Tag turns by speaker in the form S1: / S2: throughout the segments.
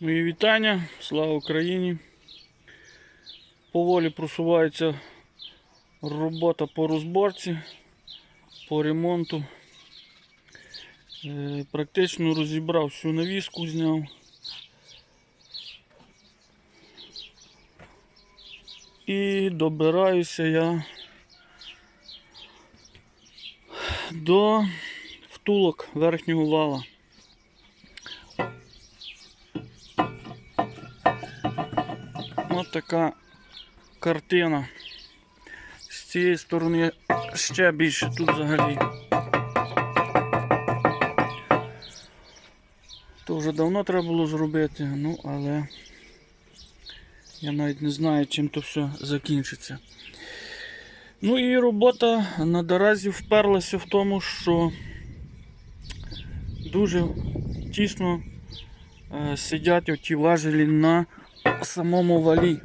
S1: Мої вітання, слава Україні. Поволі просувається робота по розборці, по ремонту. Е, Практично розібрав всю навіску, зняв. І добираюся я до втулок верхнього вала. Така картина. З цієї сторони ще більше тут взагалі. То вже давно треба було зробити, ну але я навіть не знаю, чим то все закінчиться. Ну і робота наразі вперлася в тому, що дуже тісно е, сидять оті важелі на самому валі.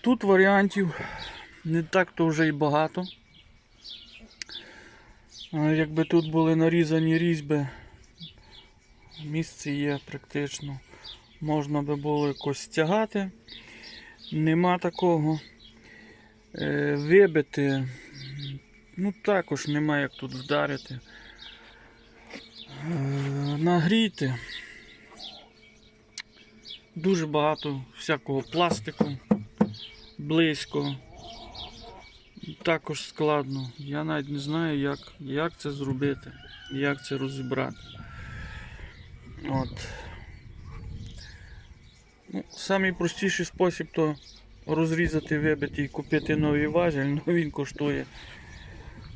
S1: Тут варіантів не так то вже й багато. Якби тут були нарізані різьби, місце є практично. Можна би було якось стягати. Нема такого. Е, Вибити. Ну також нема як тут вдарити. Нагріти. Дуже багато всякого пластику близько. Також складно. Я навіть не знаю, як, як це зробити, як це розібрати. От. Ну, самий простіший спосіб то розрізати, вибити і купити новий важіль, ну він коштує,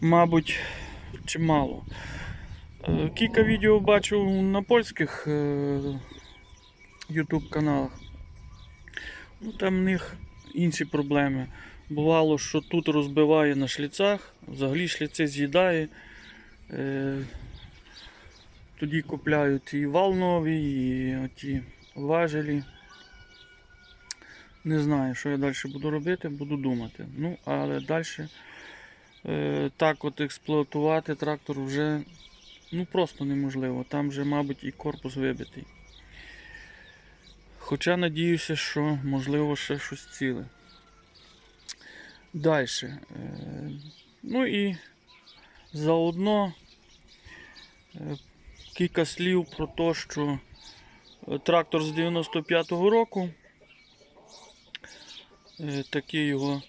S1: мабуть, чимало. Е, Кілька відео бачив на польських е, YouTube каналах. Ну, там в них інші проблеми. Бувало, що тут розбиває на шліцах, взагалі шліци з'їдає. Е, тоді купляють і вал новий, і оті важелі. Не знаю, що я далі буду робити, буду думати. Ну, але далі е, так от експлуатувати трактор вже ну, просто неможливо. Там вже, мабуть, і корпус вибитий. Хоча надіюся, що можливо ще щось ціле. Далі. Ну і заодно е, кілька слів про те, що е, трактор з 95-го року. Е, Такий його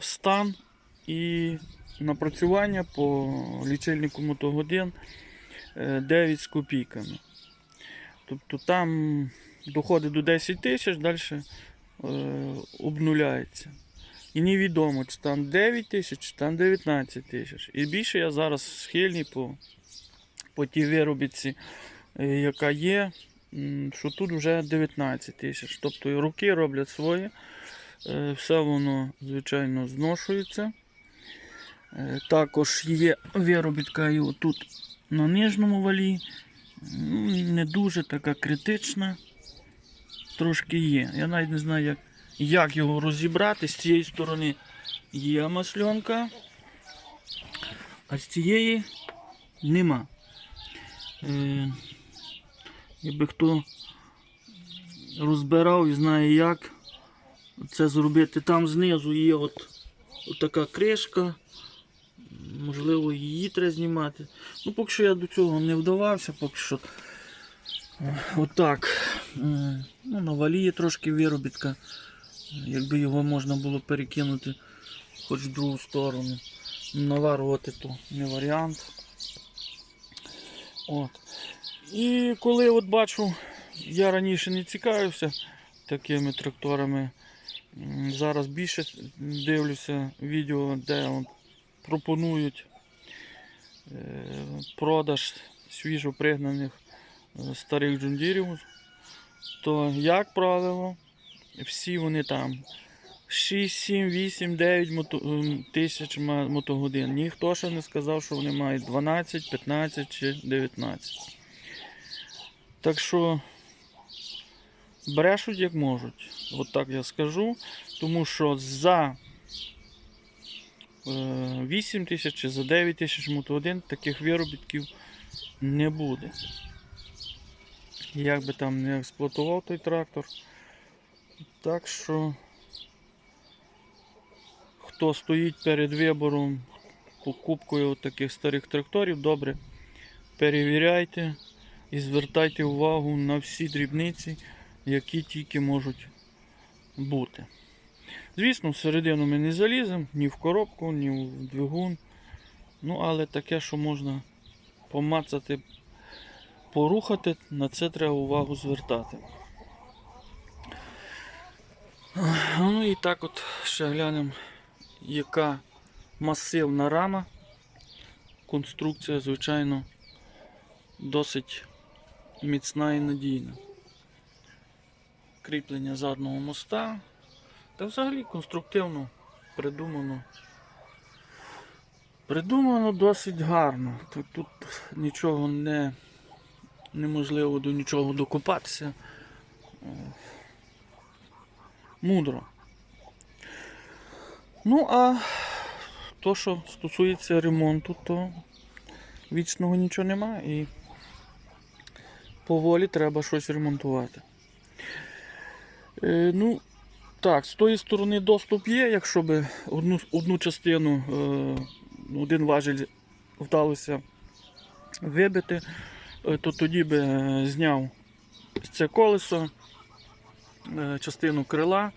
S1: стан і напрацювання по лічильнику мотогодин е, 9 з копійками. Тобто там доходить до 10 тисяч, далі е, обнуляється. І невідомо, чи там 9 тисяч, чи там 19 тисяч. І більше я зараз схильний по, по тій виробітці, е, яка є, що тут вже 19 тисяч. Тобто руки роблять своє. Е, Все воно, звичайно, зношується. Е, Також є виробітка і отут на нижньому валі. Ну, Не дуже така критична. Трошки є. Я навіть не знаю, як, як його розібрати. З цієї сторони є масльонка, а з цієї нема. Е, якби хто розбирав і знає як це зробити. Там знизу є от, от така кришка. Її треба знімати. Ну, поки що я до цього не вдавався, поки що. Е, Отак. Ну, на валі є трошки виробітка. Якби його можна було перекинути хоч в другу сторону. Наварувати то не варіант. От. І коли от бачу, я раніше не цікавився такими тракторами. Зараз більше дивлюся відео, де пропонують е, продаж свіжо пригнаних е, старих джундірів, то, як правило, всі вони там 6, 7, 8, 9 мото, ем, тисяч мотогодин. Ніхто ще не сказав, що вони мають 12, 15 чи 19. Так що брешуть як можуть. От так я скажу. Тому що за е, 8 тисяч чи за 9 тисяч мотогодин таких виробітків не буде. Як би там не експлуатував той трактор. Так що хто стоїть перед вибором покупкою таких старих тракторів, добре перевіряйте і звертайте увагу на всі дрібниці, які тільки можуть бути. Звісно, всередину ми не заліземо, ні в коробку, ні в двигун. Ну, але таке, що можна помацати, порухати, на це треба увагу звертати. Ну і так от ще глянемо, яка масивна рама. Конструкція, звичайно, досить міцна і надійна. Кріплення задного моста. Та взагалі конструктивно придумано. Придумано досить гарно. Тут, тут нічого не неможливо до нічого докопатися. Е, Мудро. Ну, а то, що стосується ремонту, то вічного нічого немає і поволі треба щось ремонтувати. Е, ну, так, з тої сторони доступ є, якщо б одну, одну частину, е, один важіль вдалося вибити, е, то тоді би е, зняв це колесо, частину крила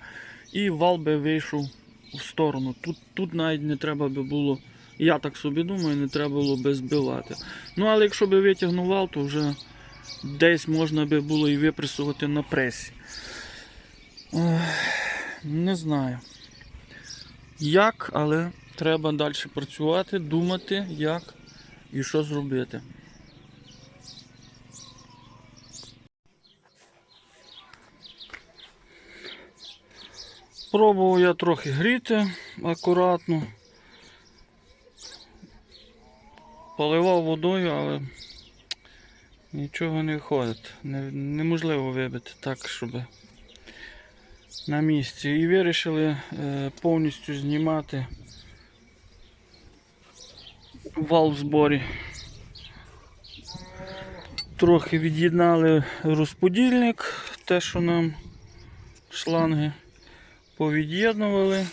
S1: і вал би вийшов в сторону. Тут, тут навіть не треба би було, я так собі думаю, не треба було би збивати. Ну, але якщо би витягнув вал, то вже десь можна би було і випресувати на пресі. Не знаю. Як, але треба далі працювати, думати, як і що зробити. Пробував я трохи гріти акуратно. Поливав водою, але нічого не виходить. Неможливо вибити так, щоб на місці. І вирішили е, повністю знімати вал в зборі. Трохи від'єднали розподільник, те, що нам шланги повід'єднували.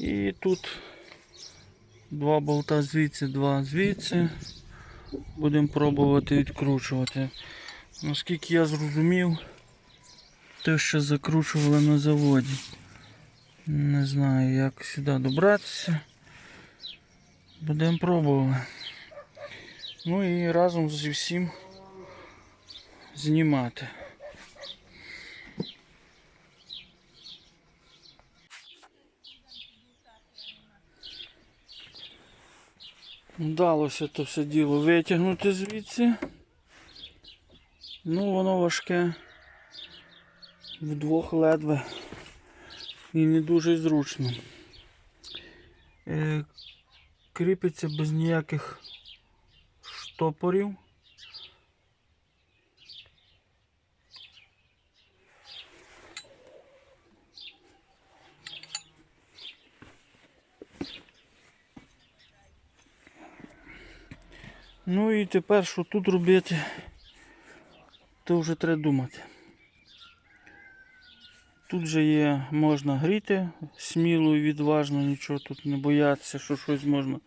S1: І тут два болта звідси, два звідси. Будемо пробувати відкручувати. Наскільки я зрозумів, те, що закручували на заводі. Не знаю, як сюди добратися. Будемо пробувати. Ну і разом зі всім знімати. Вдалося то все діло витягнути звідси. Ну, воно важке вдвох ледве і не дуже зручно. Е, кріпиться без ніяких штопорів. Ну і тепер що тут робити, то вже треба думати. Тут вже є, можна гріти сміло і відважно, нічого тут не боятися, що щось можна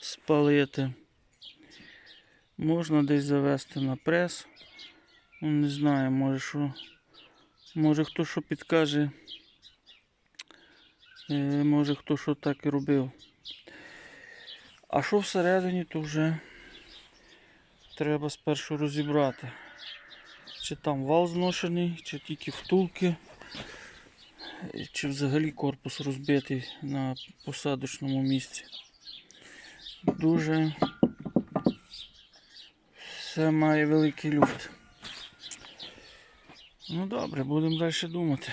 S1: спалити. Можна десь завести на прес. Ну, не знаю, може що. Може хто що підкаже. Е, Може хто що так і робив. А що всередині, то вже треба спершу розібрати. Чи там вал зношений, чи тільки втулки, чи взагалі корпус розбитий на посадочному місці. Дуже все має великий люфт. Ну добре, будемо далі думати.